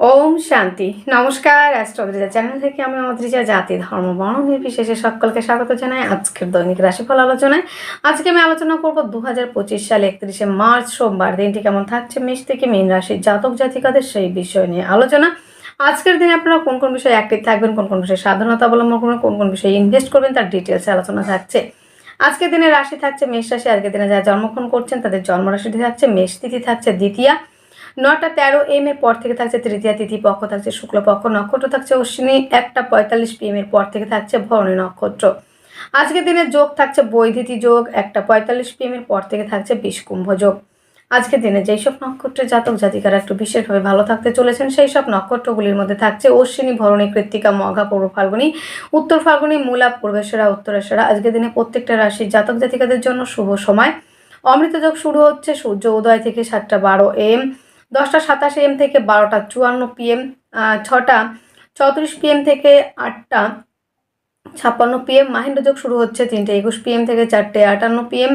ওম শান্তি। নমস্কার অ্যাস্ট্রোলজিজা চ্যানেল থেকে আমি অদ্রিজা জাতি, ধর্ম, বর্ণ নির্বিশেষে সকলকে স্বাগত জানাই আজকের দৈনিক রাশিফল আলোচনায়। আজকে আমি আলোচনা করব দু হাজার পঁচিশ সালে একত্রিশে মার্চ, সোমবার। দিনটি কেমন থাকছে? মেষ থেকে মীন রাশির জাতক জাতিকাদের সেই বিষয় নিয়ে আলোচনা। আজকের দিনে আপনারা কোন কোন বিষয়ে অ্যাক্টিভ থাকবেন, কোন কোন বিষয়ে সাবধানতা অবলম্বন করবেন, কোন কোন বিষয়ে ইনভেস্ট করবেন, তার ডিটেলসে আলোচনা থাকছে। আজকের দিনে রাশি থাকছে মেষ রাশি, আজকের দিনে যারা জন্মগ্রহণ করছেন তাদের জন্মরাশিটি থাকছে, মেষ তিথি থাকছে, দ্বিতীয়া। নটা তেরো এম এর পর থেকে থাকছে তৃতীয়া তিথি পক্ষ, থাকছে শুক্লপক্ষ নক্ষত্র, থাকছে অশ্বিনী, একটা পঁয়তাল্লিশ পিএম এর পর থেকে থাকছে ভরণী নক্ষত্র। আজকের দিনে যোগ থাকছে বৈধিতি যোগ, একটা পঁয়তাল্লিশ পিএম এর পর থেকে থাকছে বিষকুম্ভ যোগ। আজকের দিনে যেই সব নক্ষত্রের জাতক জাতিকারা একটু বিশেষভাবে ভালো থাকতে চলেছেন, সেই সব নক্ষত্রগুলির মধ্যে থাকছে অশ্বিনী, ভরণী, কৃত্তিকা, মঘা, পূর্ব ফাল্গুনী, উত্তর ফাল্গুনী, মূলা, পূর্বেশ্বরা, উত্তরেশ্বরা। আজকের দিনে প্রত্যেকটা রাশির জাতক জাতিকাদের জন্য শুভ সময়। অমৃত যোগ শুরু হচ্ছে সূর্য উদয় থেকে সাতটা বারো এম দশটা সাতাশ এম থেকে বারোটা চুয়ান্ন পিএম ছটা চৌত্রিশ পিএম থেকে আটটা ছাপ্পান্ন পিএম মাহেন্দ্র যোগ শুরু হচ্ছে তিনটে একুশ পিএম থেকে চারটে আটান্ন পিএম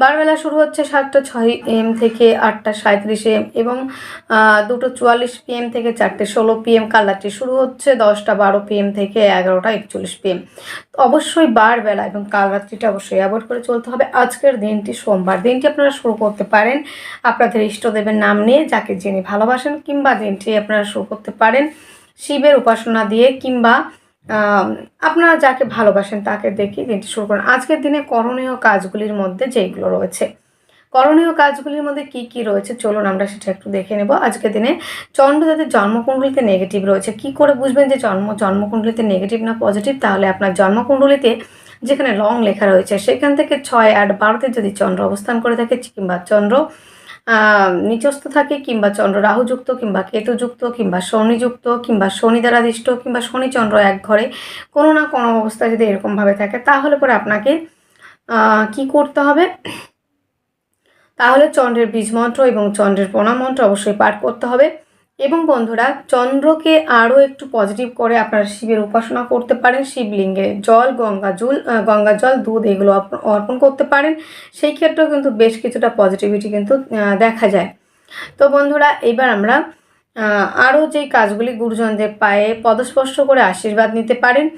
বারবেলা শুরু হচ্ছে সাতটা ছয় এম থেকে আটটা সাঁত্রিশ এম এবং দুটো চুয়াল্লিশ পিএম থেকে চারটে ষোলো পিএম কালরাত্রি শুরু হচ্ছে দশটা বারো পিএম থেকে এগারোটা একচল্লিশ পিএম অবশ্যই বারবেলা এবং কালরাত্রিটা অবশ্যই অ্যাভয়েড করে চলতে হবে। আজকের দিনটি সোমবার। দিনটি আপনারা শুরু করতে পারেন। আপনাদের ইষ্টদেবের নাম নিয়ে যাকে যিনি ভালোবাসেন কিংবা দিনটি আপনারা শুরু করতে পারেন, শিবের উপাসনা দিয়ে কিংবা আপনারা যাকে ভালোবাসেন তাকে দেখে দিনটি শুরু করুন। আজকের দিনে করণীয় কাজগুলির মধ্যে যেইগুলো রয়েছে। করণীয় কাজগুলির মধ্যে কি কি রয়েছে? চলুন আমরা সেটা একটু দেখে নেব। আজকের দিনে চন্দ্র যাদের জন্মকুণ্ডলিতে নেগেটিভ রয়েছে। কি করে বুঝবেন যে জন্ম, জন্মকুণ্ডলিতে নেগেটিভ না পজিটিভ তাহলে আপনার জন্মকুণ্ডলিতে যেখানে লং লেখা রয়েছে, সেখান থেকে ছয় আট বারোতে যদি চন্দ্র অবস্থান করে থাকে, কিংবা চন্দ্র নিচস্থ থাকে কিংবা চন্দ্র রাহুযুক্ত কিংবা কেতুযুক্ত কিংবা শনিযুক্ত কিংবা শনি দ্বারাধিষ্ট কিংবা শনিচন্দ্র এক ঘরে, কোনো না কোনো অবস্থা যদি এরকমভাবে থাকে, তাহলে পরে আপনাকে কি করতে হবে? তাহলে চন্দ্রের বীজ মন্ত্র এবং চন্দ্রের প্রণাম মন্ত্র অবশ্যই পাঠ করতে হবে। এবং বন্ধুরা, চন্দ্রকে আরও একটু পজিটিভ করে আপনারা শিবের উপাসনা করতে পারেন, শিবলিঙ্গে জল, গঙ্গা জল গঙ্গা জল, দুধ এগুলো অর্পণ- করতে পারেন। সেই ক্ষেত্রেও কিন্তু বেশ কিছুটা পজিটিভিটি কিন্তু দেখা যায়। তো বন্ধুরা, এবার আমরা আরও যেই কাজগুলি গুরুজনদের পায়ে পদস্পর্শ করে আশীর্বাদ নিতে পারেন,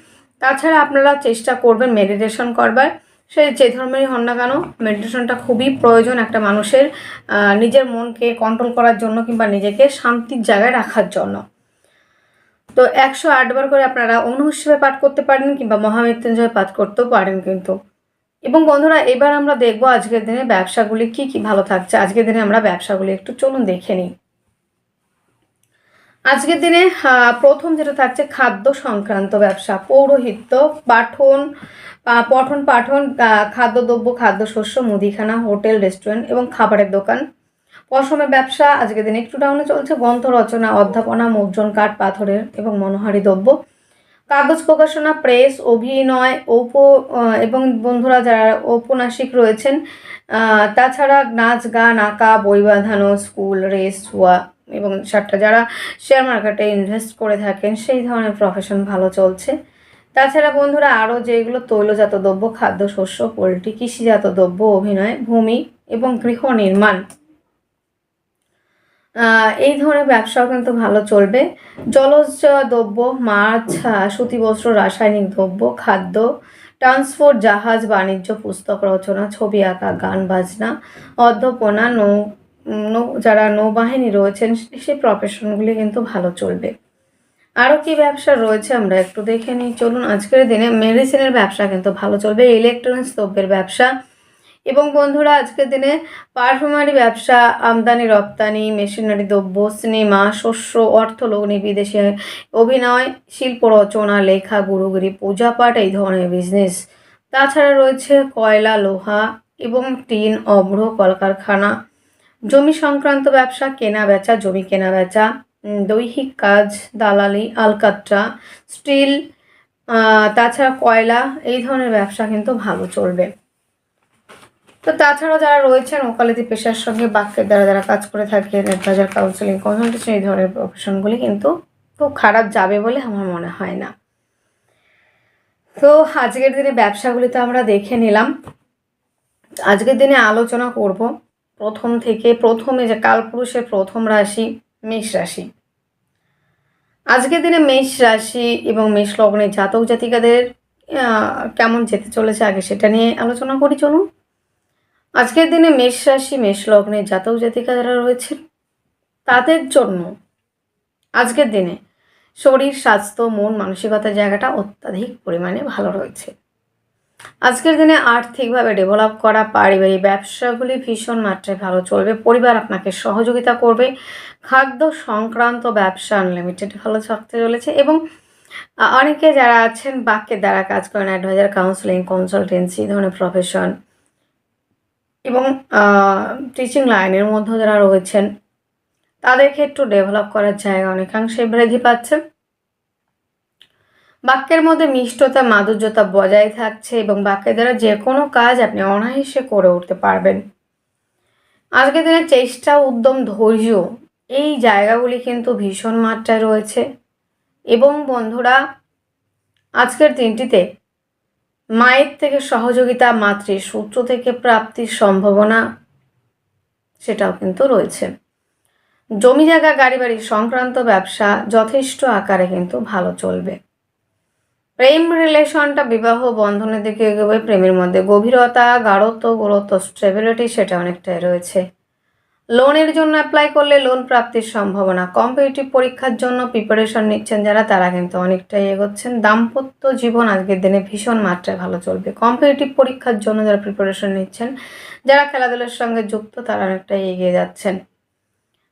তাছাড়া আপনারা চেষ্টা করবেন মেডিটেশন করবার। সে যে ধর্মেরই হন না কেন মেডিটেশনটা খুবই প্রয়োজন একটা মানুষের নিজের মনকে কন্ট্রোল করার জন্য কিংবা নিজেকে শান্তির জায়গায় রাখার জন্য। তো একশো আটবার করে আপনারা অনুহিসেবে পাঠ করতে পারেন কিংবা মহামৃত্যুঞ্জয় পাঠ করতেও পারেন কিন্তু। এবং বন্ধুরা, এবার আমরা দেখব আজকের দিনে ব্যবসাগুলি কি কি ভালো থাকছে। আজকের দিনে আমরা ব্যবসাগুলি একটু চলুন দেখে নিই। আজকের দিনে প্রথম যেটা থাকছে খাদ্য সংক্রান্ত ব্যবসা। পৌরোহিত্য, পাঠন পঠন পাঠন খাদ্যদ্রব্য, খাদ্যশস্য, মুদিখানা, হোটেল, রেস্টুরেন্ট এবং খাবারের দোকান। পশমের ব্যবসা আজকের দিনে একটু ডাউনে চলছে। গ্রন্থ রচনা, অধ্যাপনা, মুদ্রণ, কাঠ, পাথরের এবং মনোহারী দ্রব্য। কাগজ প্রকাশনা, প্রেস, অভিনয় ঔপ এবং বন্ধুরা যারা ঔপন্যাসিক রয়েছেন তাছাড়া নাচ, গান, আঁকা, বই বাঁধানো, স্কুল, রেস হুয়া এবং সাতটা যারা শেয়ার মার্কেটে ইনভেস্ট করে থাকেন, সেই ধরনের প্রফেশন ভালো চলছে। তাছাড়া বন্ধুরা আরও যেগুলো তৈলজাত দ্রব্য খাদ্যশস্য পোলট্রি, কৃষিজাত দ্রব্য, অভিনয়, ভূমি এবং গৃহ নির্মাণ এই ধরনের ব্যবসাও কিন্তু ভালো চলবে। জলজ দ্রব্য, মাছ সুতি বস্ত্র, রাসায়নিক দ্রব্য, খাদ্য ট্রান্সপোর্ট জাহাজ, বাণিজ্য, পুস্তক রচনা, ছবি আঁকা, গান, বাজনা, অধ্যাপনা, নৌ নৌ, যারা নৌবাহিনী রয়েছেন, সেই প্রফেশনগুলি কিন্তু ভালো চলবে। আরও কি ব্যবসা রয়েছে আমরা একটু দেখে নিই। চলুন, আজকের দিনে মেডিসিনের ব্যবসা কিন্তু ভালো চলবে ইলেকট্রনিক্স দ্রব্যের ব্যবসা। এবং বন্ধুরা, আজকের দিনে পারফিউমারি ব্যবসা, আমদানি, রপ্তানি মেশিনারি দ্রব্য সিনেমা শস্য, অর্থলগ্নি, বিদেশি অভিনয়, শিল্প রচনা, লেখা, গুরুগিরি পূজাপাঠ এই ধরনের বিজনেস তাছাড়া রয়েছে কয়লা, লোহা এবং টিন অভ্র কলকারখানা। জমি সংক্রান্ত ব্যবসা, কেনা বেচা, জমি কেনা বেচা দৈহিক কাজ, দালালি আলকাত্রা স্টিল তাছাড়া কয়লা, এই ধরনের ব্যবসা কিন্তু ভালো চলবে। তো তাছাড়াও যারা রয়েছেন, ওকালতি পেশার সঙ্গে বাক্যের দ্বারা যারা কাজ করে থাকেন অ্যাডভাইজার কাউন্সিলিং কনসালটেশন এই ধরনের প্রফেশনগুলি কিন্তু খুব খারাপ যাবে বলে আমার মনে হয় না। তো আজকের দিনে ব্যবসাগুলি তো আমরা দেখে নিলাম। আজকের দিনে আলোচনা করব প্রথম থেকে প্রথমে যে কালপুরুষের প্রথম রাশি মেষ রাশি। আজকের দিনে মেষ রাশি এবং মেষ লগ্নের জাতক জাতিকাদের কেমন যেতে চলেছে আগে সেটা নিয়ে আলোচনা করি, চলুন। আজকের দিনে মেষ রাশি, মেষ লগ্নের জাতক জাতিকা যারা রয়েছেন। তাদের জন্য আজকের দিনে শরীর, স্বাস্থ্য, মন, মানসিকতার জায়গাটা অত্যাধিক পরিমাণে ভালো রয়েছে। আজকের দিনে আর্থিকভাবে ডেভেলপ করা পারিবারিক ব্যবসাগুলি ভীষণ মাত্রায় ভালো চলবে। পরিবার আপনাকে সহযোগিতা করবে। খাদ্য সংক্রান্ত ব্যবসা আনলিমিটেড ভালো থাকতে চলেছে এবং অনেকে যারা আছেন বাক্যের দ্বারা কাজ করেন অ্যাডভাইজার কাউন্সিলিং কনসালটেন্সি ধরনের প্রফেশন এবং টিচিং লাইনের মধ্যে যারা রয়েছেন, তাদেরকে একটু ডেভেলপ করার জায়গা অনেকাংশে বৃদ্ধি পাচ্ছে। বাক্যের মধ্যে মিষ্টতা, মাধুর্যতা বজায় থাকছে এবং বাক্যের দ্বারা যে কোনো কাজ আপনি অনায়াসে করে উঠতে পারবেন। আজকের দিনে চেষ্টা, উদ্যম, ধৈর্য, এই জায়গাগুলি কিন্তু ভীষণ মাত্রায় রয়েছে। এবং বন্ধুরা, আজকের দিনটিতে মায়ের থেকে সহযোগিতা মাতৃ সূত্র থেকে প্রাপ্তির সম্ভাবনা সেটাও কিন্তু রয়েছে। জমি জায়গা গাড়ি বাড়ি সংক্রান্ত ব্যবসা যথেষ্ট আকারে কিন্তু ভালো চলবে। প্রেম রিলেশনটা বিবাহ বন্ধনের দিকে এগোবে, প্রেমের মধ্যে গভীরতা, গাঢ়ত্ব গুরুত্ব স্টেবিলিটি সেটা অনেকটাই রয়েছে। লোনের জন্য অ্যাপ্লাই করলে লোন প্রাপ্তির সম্ভাবনা। কম্পিটিটিভ পরীক্ষার জন্য প্রিপারেশন নিচ্ছেন যারা, তারা কিন্তু অনেকটাই এগোচ্ছেন। দাম্পত্য জীবন আজকের দিনে ভীষণ মাত্রায় ভালো চলবে। কম্পিটিটিভ পরীক্ষার জন্য যারা প্রিপারেশন নিচ্ছেন, যারা খেলাধুলার সঙ্গে যুক্ত, তারা অনেকটাই এগিয়ে যাচ্ছেন।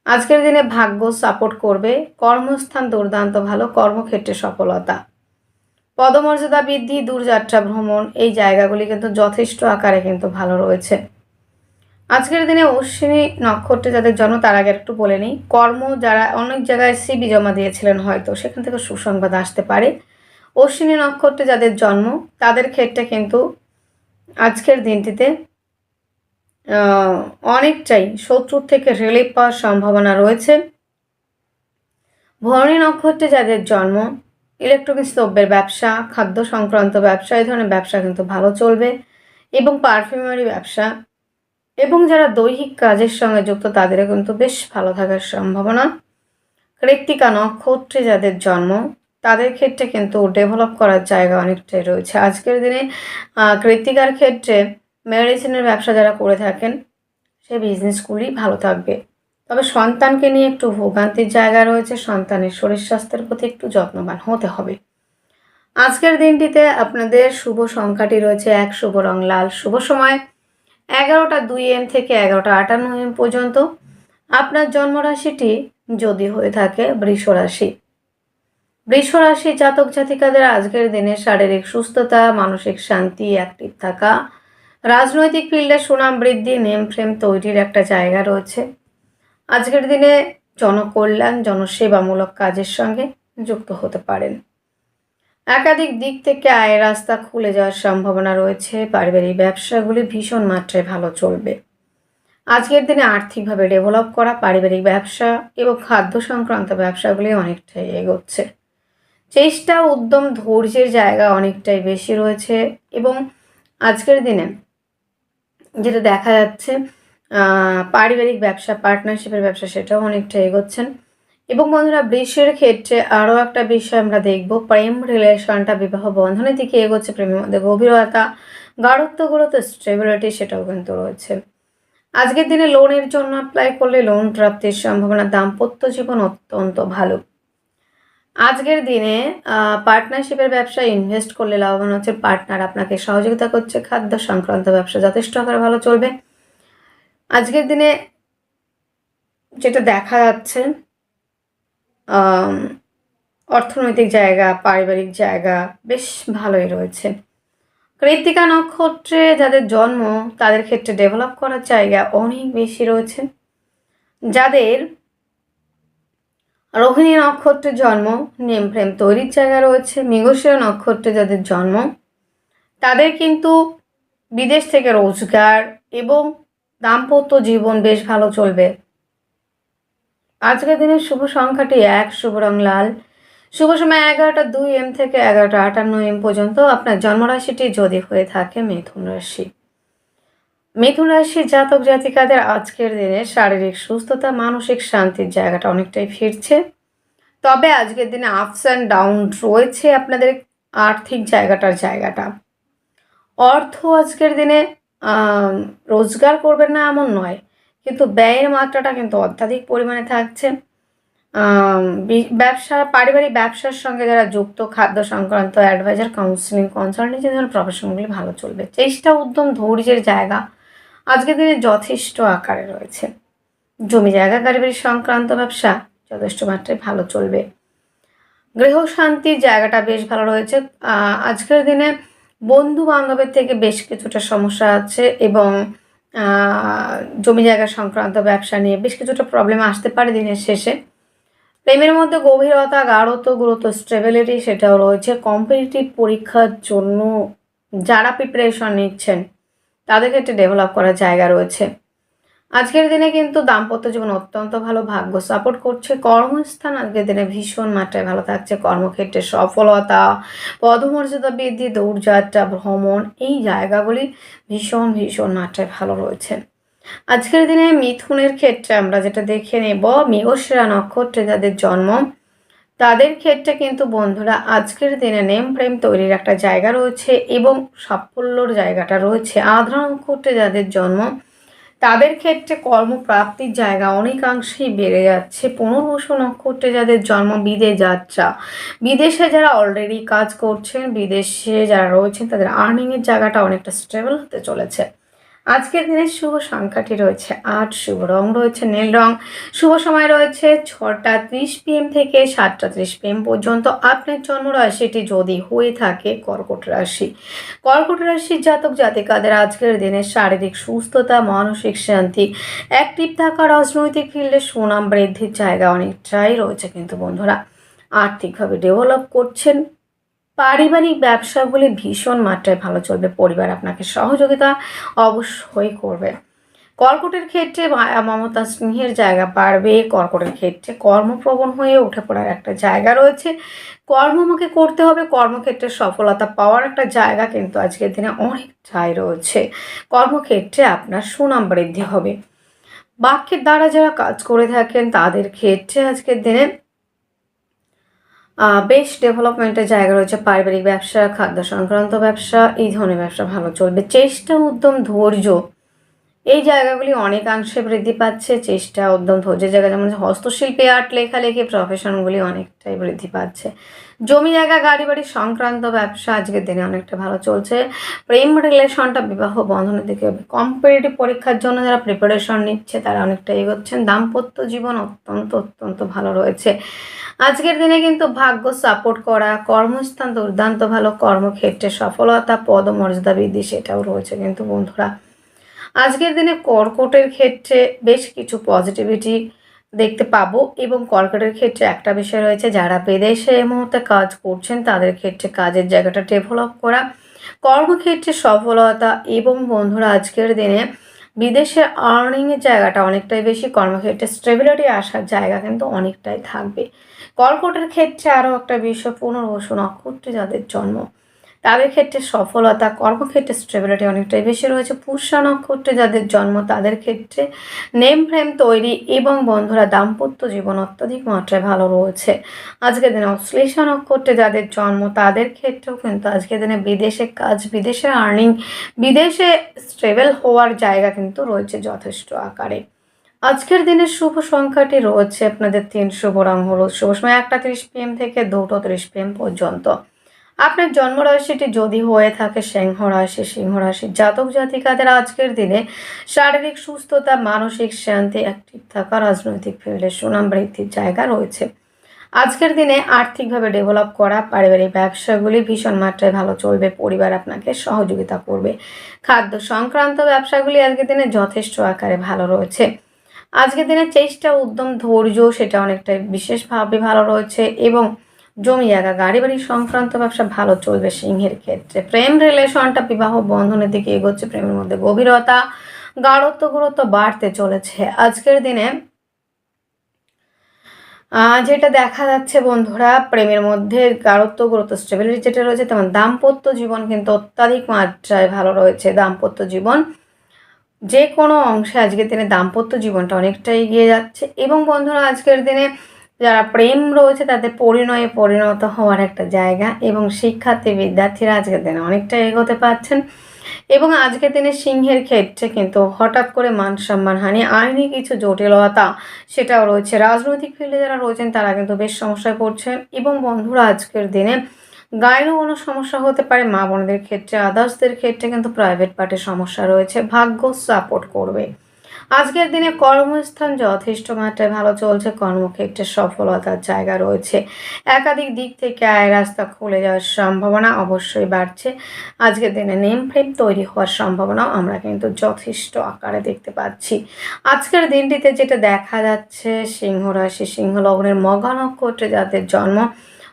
আজকের দিনে ভাগ্য সাপোর্ট করবে। কর্মস্থান দুর্দান্ত, ভালো কর্মক্ষেত্রে সফলতা। পদমর্যাদা বৃদ্ধি, দূরযাত্রা ভ্রমণ, এই জায়গাগুলি কিন্তু যথেষ্ট আকারে কিন্তু ভালো রয়েছে। আজকের দিনে অশ্বিনী নক্ষত্রে যাদের জন্ম, তার আগে একটু বলে নিই। কর্ম যারা অনেক জায়গায় সিবি জমা দিয়েছিলেন হয়তো, সেখান থেকে সুসংবাদ আসতে পারে। অশ্বিনী নক্ষত্রে যাদের জন্ম, তাদের ক্ষেত্রে কিন্তু আজকের দিনটিতে অনেকটাই শত্রুর থেকে রিলিফ পাওয়ার সম্ভাবনা রয়েছে। ভরণী নক্ষত্রে যাদের জন্ম ইলেকট্রনিক্স দ্রব্যের ব্যবসা, খাদ্য সংক্রান্ত ব্যবসা, এই ধরনের ব্যবসা কিন্তু ভালো চলবে এবং পারফিউমারি ব্যবসা এবং যারা দৈহিক কাজের সঙ্গে যুক্ত তাদেরও কিন্তু বেশ ভালো থাকার সম্ভাবনা। কৃত্তিকা নক্ষত্রে যাদের জন্ম, তাদের ক্ষেত্রে কিন্তু ডেভেলপ করার জায়গা অনেকটাই রয়েছে। আজকের দিনে কৃত্তিকার ক্ষেত্রে মেডিসিনের ব্যবসা যারা করে থাকেন সেই বিজনেসগুলি ভালো থাকবে। তবে সন্তানকে নিয়ে একটু ভোগান্তির জায়গা রয়েছে। সন্তানের শরীর স্বাস্থ্যের প্রতি একটু যত্নবান হতে হবে। আজকের দিনটিতে আপনাদের শুভ সংখ্যাটি রয়েছে এক, শুভ রং লাল, শুভ সময় এগারোটা দুই এম থেকে এগারোটা আটান্ন এম পর্যন্ত। আপনার জন্মরাশিটি যদি হয়ে থাকে বৃষ রাশি। জাতক জাতিকাদের আজকের দিনে শারীরিক সুস্থতা, মানসিক শান্তি অ্যাক্টিভ থাকা, রাজনৈতিক ফিল্ডে সুনাম বৃদ্ধি নেম ফ্রেম তৈরির একটা জায়গা রয়েছে। আজকের দিনে জনকল্যাণ, জনসেবামূলক কাজের সঙ্গে যুক্ত হতে পারেন। একাধিক দিক থেকে আয়ের রাস্তা খুলে যাওয়ার সম্ভাবনা রয়েছে। পারিবারিক ব্যবসাগুলি ভীষণ মাত্রায় ভালো চলবে। আজকের দিনে আর্থিকভাবে ডেভেলপ করা পারিবারিক ব্যবসা এবং খাদ্য সংক্রান্ত ব্যবসাগুলি অনেকটাই এগোচ্ছে। চেষ্টা উদ্যম ধৈর্যের জায়গা অনেকটাই বেশি রয়েছে এবং আজকের দিনে যেটা দেখা যাচ্ছে পারিবারিক ব্যবসা পার্টনারশিপের ব্যবসা সেটাও অনেকটা এগোচ্ছেন। এবং বন্ধুরা বৃষের ক্ষেত্রে আরও একটা বিষয় আমরা দেখব। প্রেম রিলেশনটা বিবাহ বন্ধনের দিকে এগোচ্ছে, প্রেমের মধ্যে গভীরতা, গাঢ়ত্ব গুরুত্ব স্টেবিলিটি সেটাও কিন্তু রয়েছে। আজকের দিনে লোনের জন্য অ্যাপ্লাই করলে লোন প্রাপ্তির সম্ভাবনা, দাম্পত্য জীবন অত্যন্ত ভালো। আজকের দিনে পার্টনারশিপের ব্যবসায় ইনভেস্ট করলে লাভবান হচ্ছে পার্টনার আপনাকে সহযোগিতা করছে খাদ্য সংক্রান্ত ব্যবসা, যথেষ্ট আকারে ভালো চলবে। আজকের দিনে যেটা দেখা যাচ্ছে অর্থনৈতিক জায়গা, পারিবারিক জায়গা বেশ ভালোই রয়েছে। কৃত্তিকা নক্ষত্রে যাদের জন্ম, তাদের ক্ষেত্রে ডেভেলপ করার জায়গা অনেক বেশি রয়েছে। যাদের রোহিণী নক্ষত্রে জন্ম, নেম ফ্রেম তৈরির জায়গা রয়েছে। মৃগশিরা নক্ষত্রে যাদের জন্ম, তাদের কিন্তু বিদেশ থেকে রোজগার এবং দাম্পত্য জীবন বেশ ভালো চলবে। আজকের দিনের শুভ সংখ্যাটি এক, শুভ রং লাল। শুভ সময় এগারোটা দুই এম থেকে এগারোটা আটান্ন এম পর্যন্ত আপনার জন্মরাশিটি যদি হয়ে থাকে মিথুন রাশি। মিথুন রাশির জাতক জাতিকাদের আজকের দিনে শারীরিক সুস্থতা, মানসিক শান্তির জায়গাটা অনেকটাই ফিরছে। তবে আজকের দিনে আপস অ্যান্ড ডাউন রয়েছে আপনাদের আর্থিক জায়গাটার জায়গাটা। অর্থ আজকের দিনে রোজগার করবেন না এমন নয়। কিন্তু ব্যয়ের মাত্রাটা কিন্তু অত্যাধিক পরিমাণে থাকছে। ব্যবসা, পারিবারিক ব্যবসার সঙ্গে যারা যুক্ত, খাদ্য সংক্রান্ত অ্যাডভাইজার কাউন্সিলিং কনসালটেন্সি ধরনের প্রফেশনগুলি ভালো চলবে। চেষ্টা, উদ্যম, ধৈর্যের জায়গা আজকের দিনে যথেষ্ট আকারে রয়েছে। জমি জায়গা গাড়ি সংক্রান্ত ব্যবসা যথেষ্ট মাত্রায় ভালো চলবে। গৃহ শান্তির জায়গাটা বেশ ভালো রয়েছে। আজকের দিনে বন্ধু বান্ধবের থেকে বেশ কিছুটা সমস্যা আছে এবং জমি জায়গা সংক্রান্ত ব্যবসা নিয়ে বেশ কিছুটা প্রবলেম আসতে পারে দিনের শেষে। প্রেমের মধ্যে গভীরতা গাঢ়ত্ব গুরুত্ব স্টেবিলিটি সেটাও রয়েছে। কম্পিটিটিভ পরীক্ষার জন্য যারা প্রিপারেশন নিচ্ছেন, তাদের ক্ষেত্রে ডেভেলপ করার জায়গা রয়েছে। আজকের দিনে কিন্তু দাম্পত্য জীবন অত্যন্ত ভালো, ভাগ্য সাপোর্ট করছে। কর্মস্থান আজকের দিনে ভীষণ মাত্রায় ভালো থাকছে। কর্মক্ষেত্রে সফলতা, পদমর্যাদা বৃদ্ধি, দৌড়যাত্রা, ভ্রমণ, এই জায়গাগুলি ভীষণ ভীষণ মাত্রায় ভালো রয়েছে। আজকের দিনে মিথুনের ক্ষেত্রে আমরা যেটা দেখে নেব মৃগশিরা নক্ষত্রে যাদের জন্ম, তাদের ক্ষেত্রে কিন্তু বন্ধুরা আজকের দিনে নেম প্রেম তৈরির একটা জায়গা রয়েছে এবং সাফল্যর জায়গাটা রয়েছে। আদ্রা নক্ষত্রে যাদের জন্ম তাদের ক্ষেত্রে কর্মপ্রাপ্তির জায়গা অনেকাংশেই বেড়ে যাচ্ছে। পুনর্বসু নক্ষত্রে যাদের জন্ম বিদে যাত্রা, বিদেশে যারা অলরেডি কাজ করছেন, বিদেশে যারা রয়েছেন, তাদের আর্নিংয়ের জায়গাটা অনেকটা স্টেবল হতে চলেছে। আজকের দিনের শুভ সংখ্যাটি রয়েছে আট, শুভ রং রয়েছে নীল রং। শুভ সময় রয়েছে ছটা ত্রিশ পিএম থেকে সাতটা ত্রিশ পিএম পর্যন্ত। আপনার জন্ম রাশিটি যদি হয়ে থাকে কর্কট রাশি। কর্কট রাশির জাতক জাতিকাদের আজকের দিনে শারীরিক সুস্থতা, মানসিক শান্তি, অ্যাক্টিভ থাকা, রাজনৈতিক ফিল্ডে সুনাম বৃদ্ধির জায়গা অনেকটাই রয়েছে কিন্তু বন্ধুরা। আর্থিকভাবে ডেভেলপ করছেন। পারিবারিক ব্যবসাগুলি ভীষণ মাত্রায় ভালো চলবে, পরিবার আপনাকে সহযোগিতা অবশ্যই করবে। কর্কটের ক্ষেত্রে মমতা স্নেহের জায়গা বাড়বে, কর্কটের ক্ষেত্রে কর্মপ্রবণ হয়ে উঠে পড়ার একটা জায়গা রয়েছে। কর্ম আমাকে করতে হবে, কর্মক্ষেত্রে সফলতা পাওয়ার একটা জায়গা কিন্তু আজকের দিনে অনেকটাই রয়েছে। কর্মক্ষেত্রে আপনার সুনাম বৃদ্ধি হবে। বাক্যের দ্বারা যারা কাজ করে থাকেন, তাদের ক্ষেত্রে আজকের দিনে বেশ ডেভেলপমেন্টের জায়গা রয়েছে, পারিবারিক ব্যবসা, খাদ্য সংক্রান্ত ব্যবসা, এই ধরনের ব্যবসা ভালো চলবে। চেষ্টা, উদ্যম, ধৈর্য, এই জায়গাগুলি অনেকাংশে বৃদ্ধি পাচ্ছে। চেষ্টা, উদ্যম, ধৈর্যের জায়গা যেমন হস্তশিল্পে আর্ট লেখালেখি প্রফেশনগুলি অনেকটাই বৃদ্ধি পাচ্ছে। জমি জায়গা গাড়ি বাড়ি সংক্রান্ত ব্যবসা আজকের দিনে অনেকটা ভালো চলছে। প্রেম রিলেশনটা বিবাহ বন্ধনের দিকে কম্পিটিটিভ পরীক্ষার জন্য যারা প্রিপারেশন নিচ্ছে, তারা অনেকটা এগোচ্ছেন। দাম্পত্য জীবন অত্যন্ত অত্যন্ত ভালো রয়েছে। আজকের দিনে কিন্তু ভাগ্য সাপোর্ট করা, কর্মস্থান দুর্দান্ত ভালো, কর্মক্ষেত্রে সফলতা, পদমর্যাদা বৃদ্ধি সেটাও রয়েছে কিন্তু বন্ধুরা। আজকের দিনে কর্কটের ক্ষেত্রে বেশ কিছু পজিটিভিটি দেখতে পাবো এবং কর্কটের ক্ষেত্রে একটা বিষয় রয়েছে, যারা বিদেশে এই মুহূর্তে কাজ করছেন তাদের ক্ষেত্রে কাজের জায়গাটা ডেভেলপ করা। কর্মক্ষেত্রে সফলতা এবং বন্ধুরা, আজকের দিনে বিদেশে আর্নিংয়ের জায়গাটা অনেকটাই বেশি, কর্মক্ষেত্রে স্টেবিলিটি আসার জায়গা কিন্তু অনেকটাই থাকবে। কর্কটের ক্ষেত্রে আরও একটা বিষয়, পুনর্বসু নক্ষত্রে যাদের জন্ম তাদের ক্ষেত্রে সফলতা, কর্মক্ষেত্রে স্টেবিলিটি অনেকটাই বেশি রয়েছে। পুষ্যা নক্ষত্রে যাদের জন্ম, তাদের ক্ষেত্রে নেম ফ্রেম তৈরি এবং বন্ধুরা দাম্পত্য জীবন অত্যধিক মাত্রায় ভালো রয়েছে। আজকের দিনে অশ্লেষা নক্ষত্রে যাদের জন্ম, তাদের ক্ষেত্রেও কিন্তু আজকের দিনে বিদেশে কাজ, বিদেশে আর্নিং বিদেশে স্টেবল হওয়ার জায়গা কিন্তু রয়েছে যথেষ্ট আকারে। আজকের দিনের শুভ সংখ্যাটি রয়েছে আপনাদের তিন শুভ রং হলো শুভ সময় একটা তিরিশ পিএম থেকে দুটো তিরিশ পিএম পর্যন্ত। আপনার জন্মরাশিটি যদি হয়ে থাকে সিংহ রাশি, সিংহ রাশির জাতক জাতিকাদের আজকের দিনে শারীরিক সুস্থতা, মানসিক শান্তি অ্যাক্টিভ থাকা, রাজনৈতিক ফিল্ডে সুনাম বৃদ্ধির জায়গা রয়েছে। আজকের দিনে আর্থিকভাবে ডেভেলপ করা, পারিবারিক ব্যবসাগুলি ভীষণ মাত্রায় ভালো চলবে, পরিবার আপনাকে সহযোগিতা করবে। খাদ্য সংক্রান্ত ব্যবসাগুলি আজকের দিনে যথেষ্ট আকারে ভালো রয়েছে। আজকের দিনে চেষ্টা, উদ্যম, ধৈর্য, সেটা অনেকটাই বিশেষভাবে ভালো রয়েছে এবং জমি জায়গা গাড়ি বাড়ি সংক্রান্ত ব্যবসা ভালো চলবে সিংহের ক্ষেত্রে। প্রেম রিলেশনটা বিবাহ বন্ধনের দিকে এগোচ্ছে প্রেমের মধ্যে গভীরতা। গাঢ়ত্ব গুরুত্ব বাড়তে চলেছে। আজকের দিনে যেটা দেখা যাচ্ছে বন্ধুরা, প্রেমের মধ্যে গাঢ়ত্ব গুরুত্ব স্টেবিলিটি যেটা রয়েছে, তেমন দাম্পত্য জীবন কিন্তু অত্যাধিক মাত্রায় ভালো রয়েছে। দাম্পত্য জীবন যে কোনো অংশে আজকের দিনে দাম্পত্য জীবনটা অনেকটা এগিয়ে যাচ্ছে। এবং বন্ধুরা, আজকের দিনে যারা প্রেম রয়েছে তাদের পরিণয়ে পরিণত হওয়ার একটা জায়গা এবং শিক্ষার্থী বিদ্যার্থীরা আজকের দিনে অনেকটা এগোতে পারছেন। এবং আজকের দিনে সিংহের ক্ষেত্রে কিন্তু হঠাৎ করে মান সম্মানহানি আইনি কিছু জটিলতা সেটাও রয়েছে। রাজনৈতিক ফিল্ডে যারা রয়েছেন তারা কিন্তু বেশ সমস্যায় পড়ছেন এবং বন্ধুরা আজকের দিনে গায়েরও কোনো সমস্যা হতে পারে। মা বোনদের ক্ষেত্রে আদার্সদের ক্ষেত্রে কিন্তু প্রাইভেট পার্টির সমস্যা রয়েছে। ভাগ্য সাপোর্ট করবে। আজকের দিনে কর্মস্থান যথেষ্ট মাত্রায় ভালো চলছে, কর্মক্ষেত্রে সফলতার জায়গা রয়েছে। একাধিক দিক থেকে আয় রাস্তা খুলে যাওয়ার সম্ভাবনা অবশ্যই বাড়ছে। আজকের দিনে নেম ফ্রেম তৈরি হওয়ার সম্ভাবনাও আমরা কিন্তু যথেষ্ট আকারে দেখতে পাচ্ছি। আজকের দিনটিতে যেটা দেখা যাচ্ছে, সিংহ রাশি সিংহ লগ্নের মঘা নক্ষত্রে যাদের জন্ম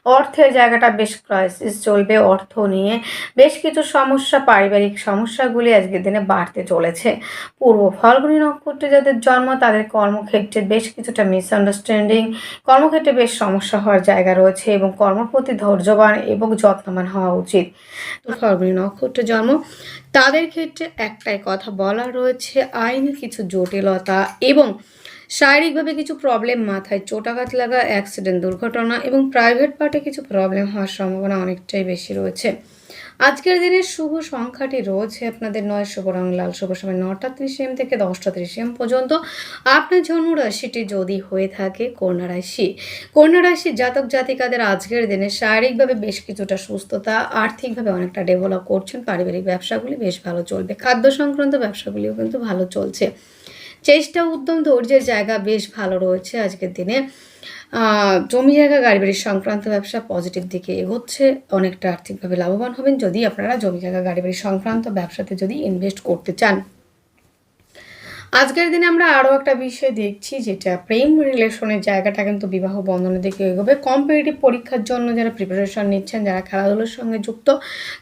অর্থের জায়গাটা বেশ ক্রাইসিস চলবে, অর্থ নিয়ে বেশ কিছু সমস্যা, পারিবারিক সমস্যাগুলি আজকের দিনে বাড়তে চলেছে। পূর্ব ফাল্গুনী নক্ষত্রে যাদের জন্ম, তাদের কর্মক্ষেত্রে বেশ কিছুটা মিসআন্ডারস্ট্যান্ডিং কর্মক্ষেত্রে বেশ সমস্যা হওয়ার জায়গা রয়েছে এবং কর্মপ্রতি ধৈর্যবান এবং যত্নবান হওয়া উচিত। তো ফাল্গুনী নক্ষত্রে জন্ম, তাদের ক্ষেত্রে একটাই কথা বলা রয়েছে, আইনি কিছু জটিলতা এবং শারীরিকভাবে কিছু প্রবলেম মাথায়, চোটাঘাত লাগা অ্যাক্সিডেন্ট দুর্ঘটনা এবং প্রাইভেট পার্টে কিছু প্রবলেম হওয়ার সম্ভাবনা অনেকটাই বেশি রয়েছে। আজকের দিনের শুভ সংখ্যাটি রয়েছে আপনাদের নয় শুভ রং, লাল শুভ সময় নটা ত্রিশ এম থেকে দশটা ত্রিশ এম পর্যন্ত। আপনার জন্ম রাশিটি যদি হয়ে থাকে কন্যা রাশি। কন্যা রাশি জাতক জাতিকাদের আজকের দিনে শারীরিকভাবে বেশ কিছুটা সুস্থতা, আর্থিকভাবে অনেকটা ডেভেলপ করছেন, পারিবারিক ব্যবসাগুলি বেশ ভালো চলবে, খাদ্য সংক্রান্ত ব্যবসাগুলিও কিন্তু ভালো চলছে। চেষ্টা, উদ্যম, ধৈর্যের জায়গা বেশ ভালো রয়েছে আজকের দিনে। জমি জায়গা, গাড়ি বাড়ি সংক্রান্ত ব্যবসা পজিটিভ দিকে এগোচ্ছে, অনেকটা আর্থিকভাবে লাভবান হবেন যদি আপনারা জমি জায়গা, গাড়ি বাড়ি সংক্রান্ত ব্যবসাতে যদি ইনভেস্ট করতে চান। আজকের দিনে আমরা আরও একটা বিষয় দেখছি, যেটা প্রেম রিলেশনের জায়গাটা কিন্তু বিবাহ বন্ধনের দিকে এগোবে। কম্পিটিটিভ পরীক্ষার জন্য যারা প্রিপারেশন নিচ্ছেন, যারা খেলাধুলোর সঙ্গে যুক্ত,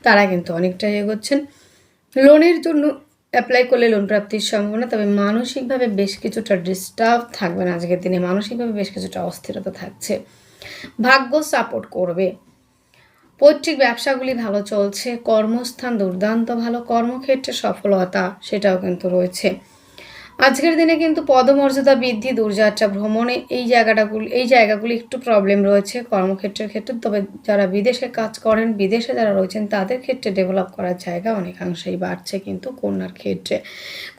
তারা কিন্তু অনেকটাই এগোচ্ছেন। লোনের জন্য অ্যাপ্লাই করলে লোন প্রাপ্তির সম্ভাবনা, তবে মানসিকভাবে বেশ কিছুটা ডিস্টার্ব থাকবে না আজকের দিনে। মানসিকভাবে বেশ কিছুটা অস্থিরতা থাকছে। ভাগ্য সাপোর্ট করবে। পৈতৃক ব্যবসাগুলি ভালো চলছে, কর্মস্থান দুর্দান্ত, ভালো কর্মক্ষেত্রে সফলতা, সেটাও কিন্তু রয়েছে। আজকের দিনে কিন্তু পদমর্যাদা বৃদ্ধি, দূরযাত্রা ভ্রমণে এই জায়গাটাগুলি এই জায়গাগুলি একটু প্রবলেম রয়েছে কর্মক্ষেত্রের ক্ষেত্রে। তবে যারা বিদেশে কাজ করেন, বিদেশে যারা রয়েছেন, তাদের ক্ষেত্রে ডেভেলপ করার জায়গা অনেকাংশেই বাড়ছে কিন্তু কন্যার ক্ষেত্রে।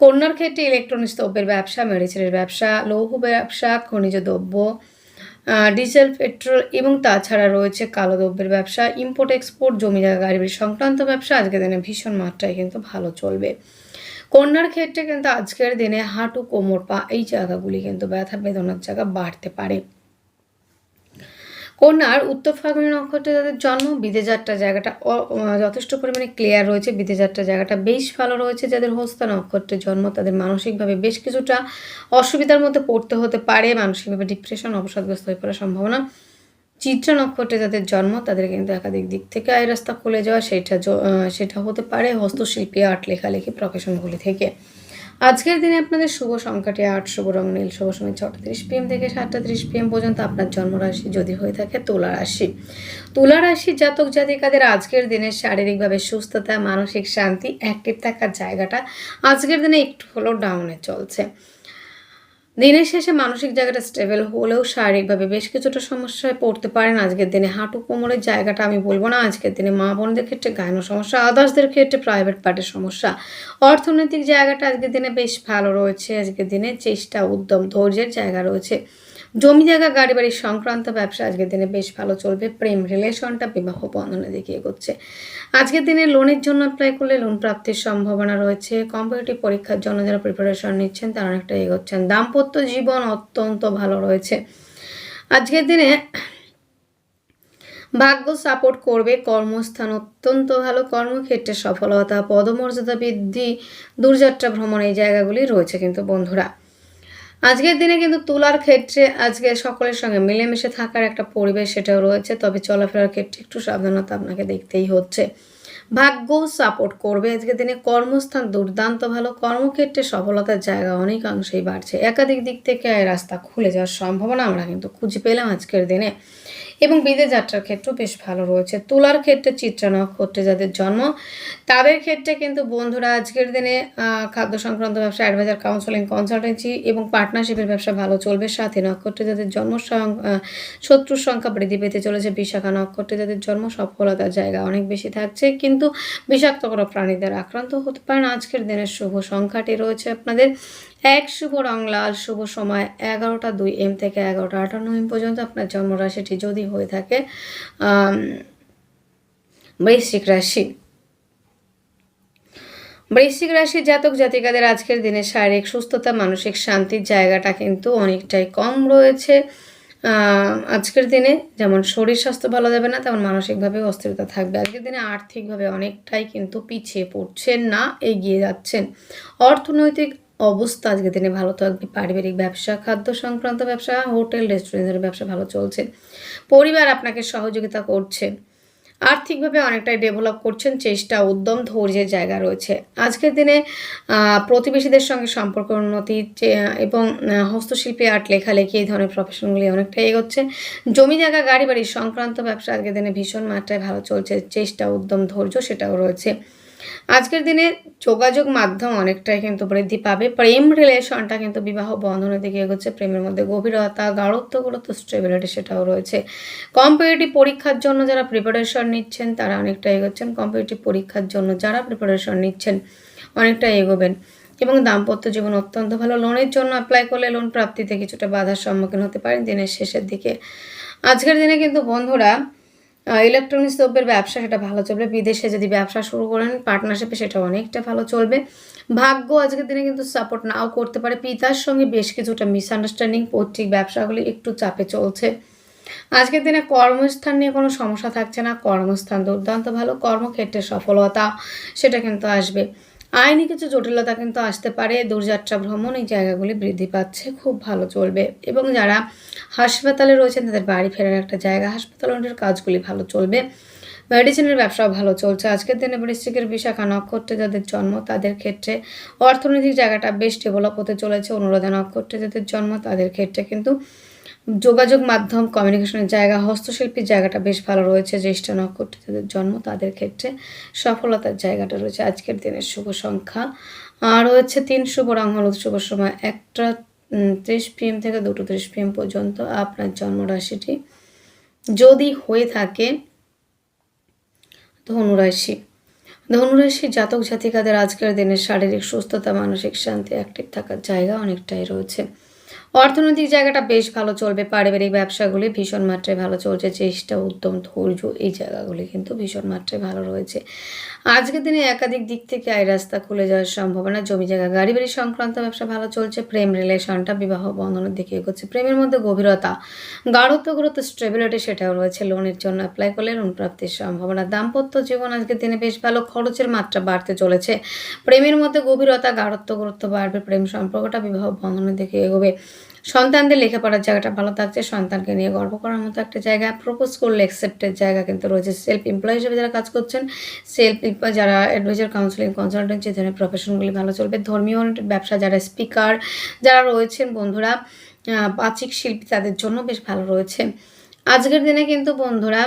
কন্যার ক্ষেত্রে ইলেকট্রনিক্স দ্রব্যের ব্যবসা মেডিসিনের ব্যবসা, লৌহ ব্যবসা, খনিজ দ্রব্য ডিজেল পেট্রোল এবং তাছাড়া রয়েছে কালো দ্রব্যের ব্যবসা ইম্পোর্ট এক্সপোর্ট জমি জায়গা গাড়ি সংক্রান্ত ব্যবসা। আজকের দিনে ভীষণ মাত্রায় কিন্তু ভালো চলবে। কন্যার ক্ষেত্রে কিন্তু আজকের দিনে হাঁটু, কোমর, পা এই জায়গাগুলি কিন্তু ব্যথা বেদনার জায়গা বাড়তে পারে। কন্যার উত্তর ফাল্গুনী নক্ষত্রে যাদের জন্ম বিদেশ যাত্রা জায়গাটা যথেষ্ট পরিমাণে ক্লিয়ার রয়েছে। বিদেশ যাত্রা জায়গাটা বেশ ভালো রয়েছে। যাদের হস্তা নক্ষত্রের জন্ম, তাদের মানসিকভাবে বেশ কিছুটা অসুবিধার মধ্যে পড়তে হতে পারে। মানসিকভাবে ডিপ্রেশন অবসাদগ্রস্ত হয়ে পড়ার সম্ভাবনা চিত্রা নক্ষত্রে যাদের জন্ম, তাদের কিন্তু একাধিক দিক থেকে আয় রাস্তা খুলে যাওয়া, সেটা সেটা হতে পারে হস্তশিল্পী আর্ট লেখালেখি প্রফেশনগুলি থেকে। আজকের দিনে আপনাদের শুভ সংখ্যাটি আট, শুভ রং, নীল, শুভ সময় ছটা তিরিশ পিএম থেকে সাতটা তিরিশ পিএম পর্যন্ত আপনার জন্মরাশি যদি হয়ে থাকে তুলা রাশি। তুলা রাশি জাতক জাতিকাদের আজকের দিনে শারীরিকভাবে সুস্থতা, মানসিক শান্তি অ্যাক্টিভ থাকার জায়গাটা আজকের দিনে একটু হলেও ডাউনে চলছে। দিনের শেষে মানসিক জায়গাটা স্টেবল হলেও শারীরিকভাবে বেশ কিছুটা সমস্যায় পড়তে পারেন। আজকের দিনে হাঁটু কোমরের জায়গাটা আমি বলব না। আজকের দিনে মা বোনদের ক্ষেত্রে গায়ন সমস্যা আদার্সদের ক্ষেত্রে প্রাইভেট পার্টের সমস্যা। অর্থনৈতিক জায়গাটা আজকের দিনে বেশ ভালো রয়েছে। আজকের দিনে চেষ্টা, উদ্যম, ধৈর্যের জায়গা রয়েছে। জমি জায়গা, গাড়ি বাড়ির সংক্রান্ত ব্যবসা আজকের দিনে বেশ ভালো চলবে। প্রেম রিলেশনটা, বিবাহ বন্ধনের দিকে এগোচ্ছে। আজকের দিনে লোনের জন্য অ্যাপ্লাই করলে লোন প্রাপ্তির সম্ভাবনা রয়েছে। কম্পিটিটিভ পরীক্ষার জন্য যারা প্রিপারেশন নিচ্ছেন, তারা অনেকটা এগোচ্ছেন। দাম্পত্য জীবন অত্যন্ত ভালো রয়েছে। আজকের দিনে ভাগ্য সাপোর্ট করবে। কর্মস্থান অত্যন্ত ভালো। কর্মক্ষেত্রে সফলতা, পদমর্যাদা বৃদ্ধি, দূরযাত্রা ভ্রমণ এই জায়গাগুলি রয়েছে কিন্তু বন্ধুরা। আজকের দিনে কিন্তু তুলার ক্ষেত্রে আজকে সকলের সঙ্গে মিলেমিশে থাকার একটা পরিবেশ সেটাও রয়েছে, তবে চলাফেরার ক্ষেত্রে একটু সাবধানতা আপনাকে দেখতেই হচ্ছে। ভাগ্য সাপোর্ট করবে আজকের দিনে, কর্মস্থান দুর্দান্ত ভালো, কর্মক্ষেত্রে সফলতার জায়গা অনেকাংশেই বাড়ছে। একাধিক দিক থেকে রাস্তা খুলে যাওয়ার সম্ভাবনা আমরা কিন্তু খুঁজে পেলাম আজকের দিনে। এবং বিদেশ যাত্রার ক্ষেত্রেও বেশ ভালো রয়েছে। তুলার ক্ষেত্রে চিত্রা নক্ষত্রে যাদের জন্ম, তাদের ক্ষেত্রে কিন্তু বন্ধুরা আজকের দিনে খাদ্য সংক্রান্ত ব্যবসা অ্যাডভাইজার কাউন্সেলিং কনসালটেন্সি এবং পার্টনারশিপের ব্যবসা ভালো চলবে। সাথে নক্ষত্রে যাদের জন্ম শত্রুর সংখ্যা বৃদ্ধি পেতে চলেছে। বিশাখা নক্ষত্রে যাদের জন্ম সফলতার জায়গা অনেক বেশি থাকছে। কিন্তু বিষাক্ত কোনো প্রাণীদের আক্রান্ত হতে পারেন আজকের দিনের শুভ সংখ্যাটি রয়েছে আপনাদের। এক শুভ রং লাল শুভ সময় এগারোটা দুই এম থেকে এগারোটা আটান্ন এম পর্যন্ত আপনার জন্মরাশিটি যদি হয়ে থাকে আম, বৃশ্চিক রাশি। বৃশ্চিক রাশির জাতক জাতিকাদের আজকের দিনে শারীরিক সুস্থতা মানসিক শান্তির জায়গাটা কিন্তু অনেকটাই কম রয়েছে। আজকের দিনে যেমন শরীর স্বাস্থ্য ভালো যাবে না তেমন মানসিকভাবে অস্থিরতা থাকবে। আজকের দিনে আর্থিকভাবে অনেকটাই কিন্তু পিছিয়ে পড়ছেন না এগিয়ে যাচ্ছেন। অর্থনৈতিক অবস্থা আজকের দিনে ভালো থাকবে পারিবারিক ব্যবসা, খাদ্য সংক্রান্ত ব্যবসা, হোটেল, রেস্টুরেন্টের ব্যবসা ভালো চলছে। পরিবার আপনাকে সহযোগিতা করছে। আর্থিকভাবে অনেকটাই ডেভেলপ করছেন, চেষ্টা, উদ্যম, ধৈর্যের জায়গা রয়েছে। আজকের দিনে প্রতিবেশীদের সঙ্গে সম্পর্ক উন্নতি এবং হস্তশিল্পী, আর্ট, লেখালেখি এই ধরনের প্রফেশনগুলি অনেকটাই এগোচ্ছে। জমি জায়গা, গাড়ি বাড়ি সংক্রান্ত ব্যবসা আজকের দিনে ভীষণ মাত্রায় ভালো চলছে। চেষ্টা, উদ্যম, ধৈর্য সেটাও রয়েছে। আজকের দিনে যোগাযোগ মাধ্যম অনেকটাই কিন্তু বৃদ্ধি পাবে। প্রেম রিলেশনটা কিন্তু বিবাহ বন্ধনের দিকে এগোচ্ছে। প্রেমের মধ্যে গভীরতা, গাঢ়ত্ব গুরুত্ব স্টেবিলিটি সেটাও রয়েছে। কম্পিটিটিভ পরীক্ষার জন্য যারা প্রিপারেশন নিচ্ছেন, তারা অনেকটা এগোচ্ছেন। কম্পিটিটিভ পরীক্ষার জন্য যারা প্রিপারেশন নিচ্ছেন অনেকটা এগোবেন। এবং দাম্পত্য জীবন অত্যন্ত ভালো। লোনের জন্য অ্যাপ্লাই করলে লোন প্রাপ্তিতে কিছুটা বাধার সম্মুখীন হতে পারেন। দিনের শেষের দিকে। আজকের দিনে কিন্তু বন্ধুরা ইলেকট্রনিক্স দ্রব্যের ব্যবসা সেটা ভালো চলবে। বিদেশে যদি ব্যবসা শুরু করেন পার্টনারশিপে সেটা অনেকটা ভালো চলবে। ভাগ্য আজকের দিনে কিন্তু সাপোর্ট নাও করতে পারে। পিতার সঙ্গে বেশ কিছুটা মিসআন্ডারস্ট্যান্ডিং পৈতৃক ব্যবসাগুলি একটু চাপে চলছে। আজকের দিনে কর্মস্থান নিয়ে কোনো সমস্যা থাকছে না। কর্মস্থান দুর্দান্ত ভালো। কর্মক্ষেত্রে সফলতা, সেটা কিন্তু আসবে। আইনি কিছু জটিলতা কিন্তু আসতে পারে। দূরযাত্রা ভ্রমণ এই জায়গাগুলি বৃদ্ধি পাচ্ছে, খুব ভালো চলবে। এবং যারা হাসপাতালে রয়েছেন, তাদের বাড়ি ফেরার একটা জায়গা হাসপাতালের কাজগুলি ভালো চলবে। মেডিসিনের ব্যবসাও ভালো চলছে। আজকের দিনে বৃশ্চিকের বিশাখা নক্ষত্রে যাদের জন্ম, তাদের ক্ষেত্রে অর্থনৈতিক জায়গাটা বেশ ডেভেলপ হতে চলেছে। অনুরাধা নক্ষত্রে যাদের জন্ম, তাদের ক্ষেত্রে কিন্তু যোগাযোগ মাধ্যম কমিউনিকেশনের জায়গা, হস্তশিল্পীর জায়গাটা বেশ ভালো রয়েছে, জ্যেষ্ঠ নক্ষত্রে যাদের জন্ম তাদের ক্ষেত্রে সফলতার জায়গাটা রয়েছে আজকের দিনের শুভ সংখ্যা। আর রয়েছে তিন শুভ রং হলুদ শুভ সময়, একটা ত্রিশ পিএম থেকে দুটো ত্রিশ পিএম পর্যন্ত আপনার জন্মরাশিটি। যদি হয়ে থাকে ধনুরাশি ধনুরাশি জাতক জাতিকাদের আজকের দিনে শারীরিক সুস্থতা, মানসিক শান্তি অ্যাক্টিভ থাকার জায়গা অনেকটাই রয়েছে। অর্থনৈতিক জায়গাটা বেশ ভালো চলবে, পারিবারিক ব্যবসাগুলি ভীষণ মাত্রায় ভালো চলছে, চেষ্টা, উদ্যম, ধৈর্য, এই জায়গাগুলি কিন্তু ভীষণ মাত্রায় ভালো রয়েছে। আজকের দিনে একাধিক দিক থেকে আয় রাস্তা খুলে যাওয়ার সম্ভাবনা জমি জায়গা, গাড়ি বাড়ি সংক্রান্ত ব্যবসা ভালো চলছে, প্রেম রিলেশনটা, বিবাহ বন্ধনের দিকে এগোচ্ছে, প্রেমের মধ্যে গভীরতা। গাঢ়ত্ব গুরুত্ব স্টেবিলিটি সেটাও রয়েছে, লোনের জন্য অ্যাপ্লাই করলে লোন প্রাপ্তির সম্ভাবনা। দাম্পত্য জীবন আজকের দিনে বেশ ভালো, খরচের মাত্রা বাড়তে চলেছে। প্রেমের মধ্যে গভীরতা গাঢ়ত্ব গুরুত্ব বাড়বে, প্রেম সম্পর্কটা বিবাহ বন্ধনের দিকে এগোবে। সন্তানদের লেখাপড়ার জায়গাটা ভালো থাকছে, সন্তানকে নিয়ে গর্ব করার মতো একটা জায়গা। প্রপোজ করলে অ্যাকসেপ্টের জায়গা কিন্তু রয়েছে। সেলফ এমপ্লয় হিসেবে যারা কাজ করছেন সেলফ যারা অ্যাডভাইজার কাউন্সিলিং কনসালটেন্সি এই ধরনের প্রফেশনগুলি ভালো চলবে। ধর্মীয় ব্যবসা, যারা স্পিকার যারা রয়েছেন বন্ধুরা বাচিক শিল্পী, তাদের জন্য বেশ ভালো রয়েছে। আজকের দিনে কিন্তু বন্ধুরা,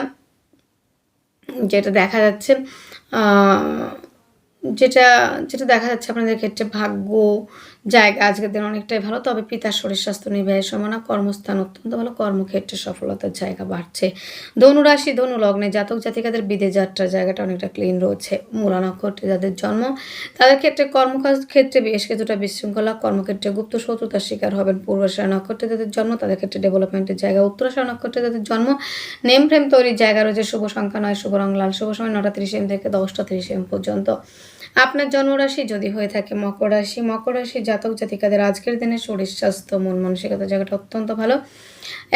যেটা দেখা যাচ্ছে যেটা যেটা দেখা যাচ্ছে আপনাদের ক্ষেত্রে ভাগ্য জায়গা আজকের দিন অনেকটাই ভালো। তবে পিতার শরীর স্বাস্থ্য নিয়ে ব্যয়ের সমানা কর্মস্থান অত্যন্ত ভালো। কর্মক্ষেত্রে সফলতার জায়গা বাড়ছে। ধনুরাশি ধনু লগ্নে জাতক জাতিকাদের বিদেশ যাত্রার জায়গাটা অনেকটা ক্লিন রয়েছে। মূলা নক্ষত্রে যাদের জন্ম, তাদের ক্ষেত্রে কর্মকাজ ক্ষেত্রে বেশ কিছুটা বিশৃঙ্খলা। কর্মক্ষেত্রে গুপ্ত শত্রুতার শিকার হবেন পূর্বাশা নক্ষত্রে যাদের জন্ম, তাদের ক্ষেত্রে ডেভেলপমেন্টের জায়গা। উত্তরাশা নক্ষত্রে যাদের জন্ম নেম ফ্রেম তৈরির জায়গা রয়েছে। শুভ সংখ্যা নয়, শুভ রং লাল। শুভ সময় নটা তিরিশ এম থেকে দশটা তিরিশ এম পর্যন্ত। আপনার জন্মরাশি যদি হয়ে থাকে মকর রাশি মকর রাশি জাতক জাতিকাদের আজকের দিনে শরীর স্বাস্থ্য মন মানসিকতা জায়গাটা অত্যন্ত ভালো।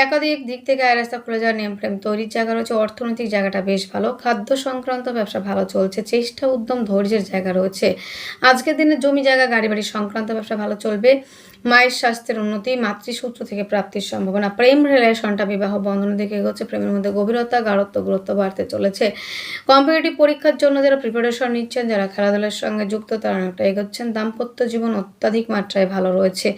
একাধিক দিক থেকে আয় রাস্তা খুলে যাওয়ার নিয়ম ফ্রেম তৈরির জায়গা রয়েছে, অর্থনৈতিক জায়গাটা বেশ ভালো খাদ্য সংক্রান্ত ব্যবসা ভালো চলছে, চেষ্টা, উদ্যম, ধৈর্যের জায়গা রয়েছে। আজকের দিনে জমি, জায়গা গাড়ি বাড়ি সংক্রান্ত ব্যবসা ভালো চলবে, মায়ের স্বাস্থ্যের উন্নতি, মাতৃসূত্র থেকে প্রাপ্তির সম্ভাবনা, প্রেম রিলেশনটা, বিবাহ বন্ধনের দিকে এগোচ্ছে, প্রেমের মধ্যে গভীরতা, গাঢ়ত্ব, গুরুত্ব বাড়তে চলেছে। কম্পিটিটিভ পরীক্ষার জন্য যারা প্রিপারেশন নিচ্ছেন, যারা খেলাধুলার সঙ্গে যুক্ত, তারা অনেকটা এগোচ্ছেন। দাম্পত্য জীবন অত্যাধিক মাত্রায় ভালো রয়েছে।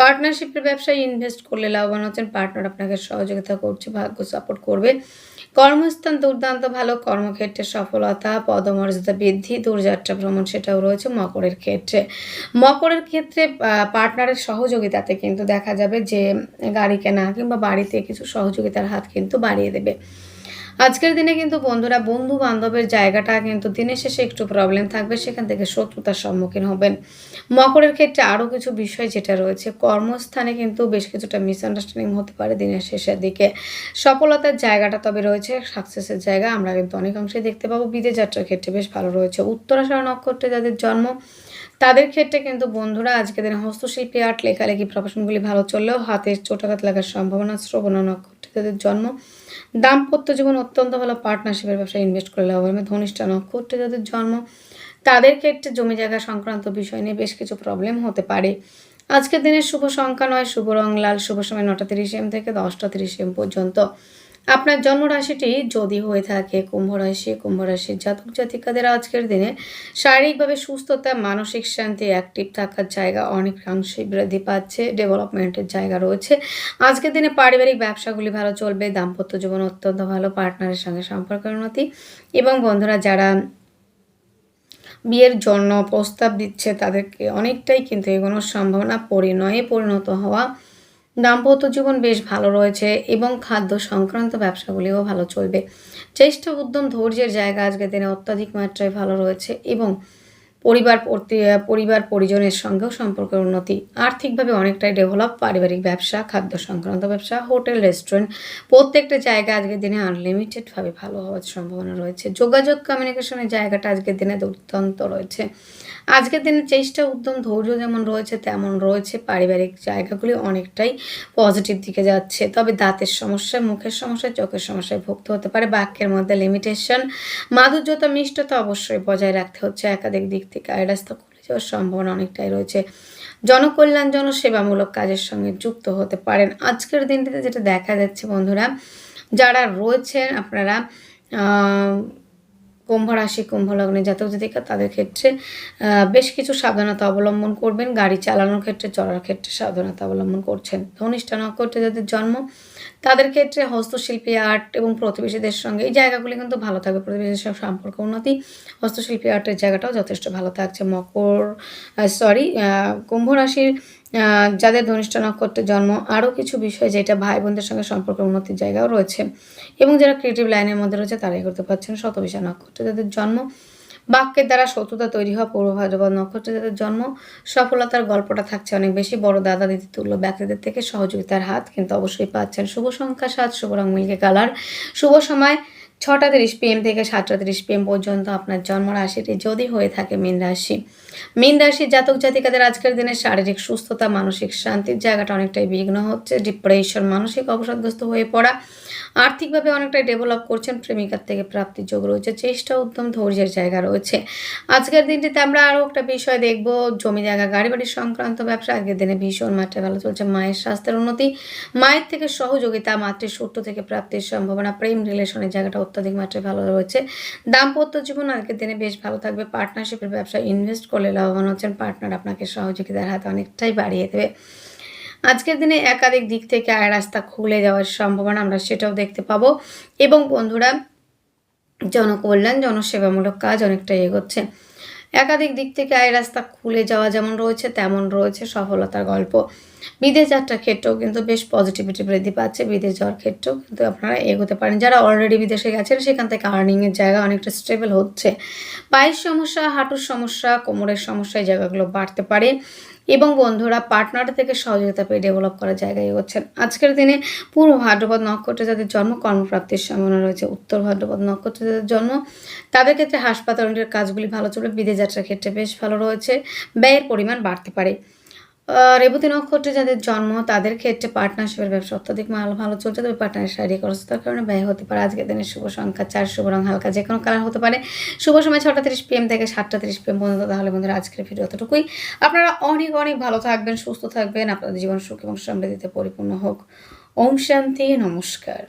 পার্টনারশিপের ব্যবসায় ইনভেস্ট করলে লাভবান হচ্ছেন পার্টনার পার্টনার আপনাকে সহযোগিতা করছে, ভাগ্য সাপোর্ট করবে। কর্মস্থান দুর্দান্ত, ভালো কর্মক্ষেত্রে সফলতা, পদমর্যাদা বৃদ্ধি, দূরযাত্রা ভ্রমণ সেটাও রয়েছে মকরের ক্ষেত্রে। মকরের ক্ষেত্রে পার্টনারের সহযোগিতাতে কিন্তু দেখা যাবে যে, গাড়ি কেনা কিংবা বাড়িতে কিছু সহযোগিতার হাত কিন্তু বাড়িয়ে দেবে। আজকের দিনে কিন্তু বন্ধুরা বন্ধু বান্ধবের জায়গাটা কিন্তু দিনের শেষে একটু প্রবলেম থাকবে, সেখান থেকে শত্রুতার সম্মুখীন হবেন। মকরের ক্ষেত্রে আরও কিছু বিষয় যেটা রয়েছে, কর্মস্থানে কিন্তু বেশ কিছুটা মিসআন্ডারস্ট্যান্ডিং হতে পারে দিনের শেষের দিকে। সফলতার জায়গাটা তবে রয়েছে সাকসেসের জায়গা, আমরা কিন্তু অনেকাংশেই দেখতে পাবো। বিদেশ যাত্রার ক্ষেত্রে বেশ ভালো রয়েছে। উত্তরাষাঢ় নক্ষত্রে যাদের জন্ম, তাদের ক্ষেত্রে কিন্তু বন্ধুরা আজকে দিনে হস্তশিল্পী আর্ট লেখালেখি প্রফেশনগুলি ভালো চললেও হাতের চোটাঘাত লাগার সম্ভাবনা শ্রবণ নক্ষত্রে তাদের জন্ম দাম্পত্য জীবন অত্যন্ত ভালো পার্টনারশিপের ব্যবসায় ইনভেস্ট করে লাভ হবে। ধনিষ্ঠ নক্ষত্রে যাদের জন্ম তাদের ক্ষেত্রে জমি জায়গা সংক্রান্ত বিষয় নিয়ে বেশ কিছু প্রবলেম হতে পারে। আজকের দিনের শুভ সংখ্যা নয়, শুভ রং লাল, শুভ সময় নটা তিরিশ এম থেকে দশটা তিরিশ এম পর্যন্ত। আপনার জন্মরাশিটি যদি হয়ে থাকে কুম্ভ রাশি কুম্ভ রাশির জাতক জাতিকাদের আজকের দিনে শারীরিকভাবে সুস্থতা, মানসিক শান্তি অ্যাক্টিভ থাকার জায়গা অনেকাংশেই বৃদ্ধি পাচ্ছে ডেভেলপমেন্টের জায়গা রয়েছে। আজকের দিনে পারিবারিক ব্যবসাগুলি ভালো চলবে, দাম্পত্য জীবন অত্যন্ত ভালো পার্টনারের সঙ্গে সম্পর্কের উন্নতি এবং বন্ধুরা যারা বিয়ের জন্য প্রস্তাব দিচ্ছে তাদেরকে অনেকটাই কিন্তু এগোনোর সম্ভাবনা পরিণয়ে পরিণত হওয়া দাম্পত্য জীবন বেশ ভালো রয়েছে এবং খাদ্য সংক্রান্ত ব্যবসাগুলিও ভালো চলবে। চেষ্টা উদ্যম ধৈর্যের জায়গা আজকে দিনে অত্যাধিক মাত্রায় ভালো রয়েছে এবং পরিবার পরিবার পরিজনের সঙ্গেও সম্পর্কের উন্নতি। আর্থিকভাবে অনেকটাই ডেভেলপ পারিবারিক ব্যবসা, খাদ্য সংক্রান্ত ব্যবসা, হোটেল রেস্টুরেন্ট প্রত্যেকটা জায়গা আজকের দিনে আনলিমিটেডভাবে ভালো হওয়ার সম্ভাবনা রয়েছে। যোগাযোগ কমিউনিকেশনের জায়গাটা আজকের দিনে দুর্দান্ত রয়েছে। আজকের দিনে চেষ্টা, উদ্যম, ধৈর্য যেমন রয়েছে, তেমন রয়েছে। পারিবারিক জায়গাগুলি অনেকটাই পজিটিভ দিকে যাচ্ছে। তবে দাঁতের সমস্যা, মুখের সমস্যা, চোখের সমস্যায় ভুগতে হতে পারে। বাক্যের মধ্যে লিমিটেশন মাধুর্যতা, মিষ্টতা অবশ্যই বজায় রাখতে হচ্ছে। একাধিক দিক থেকে আয় রাস্তা খুলে যাওয়ার সম্ভাবনা অনেকটাই রয়েছে। জনকল্যাণ জনসেবামূলক কাজের সঙ্গে যুক্ত হতে পারেন। আজকের দিনটিতে যেটা দেখা যাচ্ছে বন্ধুরা, যারা রয়েছেন আপনারা কুম্ভ রাশি কুম্ভ লগ্নে জাতক জাতিকা, তাদের ক্ষেত্রে বেশ কিছু সাবধানতা অবলম্বন করবেন। গাড়ি চালানোর ক্ষেত্রে চলার ক্ষেত্রে সাবধানতা অবলম্বন করছেন। ধনিষ্ঠা নক্ষত্রে যাদের জন্ম, তাদের ক্ষেত্রে হস্তশিল্পী, আর্ট এবং প্রতিবেশীদের সঙ্গে এই জায়গাগুলি কিন্তু ভালো থাকবে। প্রতিবেশীদের সব সম্পর্ক উন্নতি, হস্তশিল্পী, আর্টের জায়গাটাও যথেষ্ট ভালো থাকছে। মকর সরি কুম্ভ রাশির যাদের ধনিষ্ঠ নক্ষত্রের জন্ম, আরও কিছু বিষয় যেটা ভাই বোনদের সঙ্গে সম্পর্ক উন্নতির জায়গাও রয়েছে। এবং যারা ক্রিয়েটিভ লাইনের মধ্যে রয়েছে, তারাই করতে পারছেন শত শতবিশা নক্ষত্রে যাদের জন্ম। বাক্যের দ্বারা শত্রুতা তৈরি হওয়া পূর্ব ভাদ্রপদ নক্ষত্রে যাদের জন্ম, সফলতার গল্পটা থাকছে অনেক বেশি। বড় দাদা দিদি তুল্য ব্যক্তিদের থেকে সহযোগিতার হাত কিন্তু অবশ্যই পাচ্ছেন। শুভ সংখ্যা সাত, শুভ রং মিলকে কালার। শুভ সময় ছটা তিরিশ পিএম থেকে সাতটা তিরিশ পিএম পর্যন্ত আপনার জন্ম রাশিটি যদি হয়ে থাকে মীন রাশি। মীন রাশির জাতক জাতিকাদের আজকের দিনে শারীরিক সুস্থতা, মানসিক শান্তির জায়গাটা অনেকটাই বিঘ্ন হচ্ছে ডিপ্রেশন মানসিক অবসাদগ্রস্ত হয়ে পড়া, আর্থিকভাবে অনেকটাই ডেভেলপ করছেন, প্রেমিকার থেকে প্রাপ্তির যোগ রয়েছে, চেষ্টা উদ্যম ধৈর্যের জায়গা রয়েছে। আজকের দিনটিতে আমরা আরও একটা বিষয় দেখব, জমি জায়গা গাড়ি বাড়ির সংক্রান্ত ব্যবসা, আজকের দিনে ভীষণ মাত্রায় ভালো চলছে, মায়ের স্বাস্থ্যের উন্নতি, মায়ের থেকে সহযোগিতা, মাতৃ সূত্র থেকে প্রাপ্তির সম্ভাবনা, প্রেম রিলেশনের জায়গাটা অত্যাধিক মাত্রায় ভালো রয়েছে, দাম্পত্য জীবন আজকের দিনে বেশ ভালো থাকবে পার্টনারশিপের ব্যবসা ইনভেস্ট করলে লাভবান হচ্ছেন পার্টনার আপনাকে সহযোগিতার হাত অনেকটাই বাড়িয়ে দেবে। আজকের দিনে একাধিক দিক থেকে আয় রাস্তা খুলে যাওয়ার সম্ভাবনা আমরা সেটাও দেখতে পাবো। এবং বন্ধুরা, জনকল্যাণ, জনসেবামূলক কাজ অনেকটাই এগোচ্ছে। একাধিক দিক থেকে আয় রাস্তা খুলে যাওয়া যেমন রয়েছে, তেমন রয়েছে সফলতার গল্প। বিদেশ যাত্রার ক্ষেত্রেও কিন্তু বেশ পজিটিভিটি বৃদ্ধি পাচ্ছে। বিদেশ যাওয়ার ক্ষেত্রেও কিন্তু আপনারা এগোতে পারেন। যারা অলরেডি বিদেশে গেছেন, সেখান থেকে আর্নিংয়ের জায়গা অনেকটা স্টেবল হচ্ছে। পায়ের সমস্যা, হাঁটুর সমস্যা, কোমরের সমস্যা, এই জায়গাগুলো বাড়তে পারে। এবং বন্ধুরা পার্টনার থেকে সহযোগিতা পেয়ে ডেভেলপ করার জায়গায় এগোচ্ছেন। আজকের দিনে পূর্ব ভাদ্রপদ নক্ষত্রে যাদের জন্ম, কর্মপ্রাপ্তির সম্ভাবনা রয়েছে। উত্তর ভাদ্রপদ নক্ষত্রে যাদের জন্ম, তাদের ক্ষেত্রে হাসপাতালের কাজগুলি ভালো চলবে বিদেশ যাত্রার ক্ষেত্রে বেশ ভালো রয়েছে। ব্যয়ের পরিমাণ বাড়তে পারে। রেবতী নক্ষত্রে যাদের জন্ম, তাদের ক্ষেত্রে পার্টনারশিপের ব্যবসা অত্যধিক মাল ভালো চলছে। তবে পার্টনারের শারীরিক অবস্থার কারণে ব্যয় হতে পারে। আজকের দিনের শুভ সংখ্যা চার, শুভ রং হালকা যে কোনো কালার হতে পারে। শুভ সময় ছটা তিরিশ পিএম থেকে সাতটা তিরিশ পিএম পর্যন্ত। তাহলে বন্ধুরা, আজকের ভিডিও অতটুকুই আপনারা অনেক অনেক ভালো থাকবেন, সুস্থ থাকবেন। আপনাদের জীবন সুখ এবং সমৃদ্ধিতে পরিপূর্ণ হোক। ওম শান্তি, নমস্কার।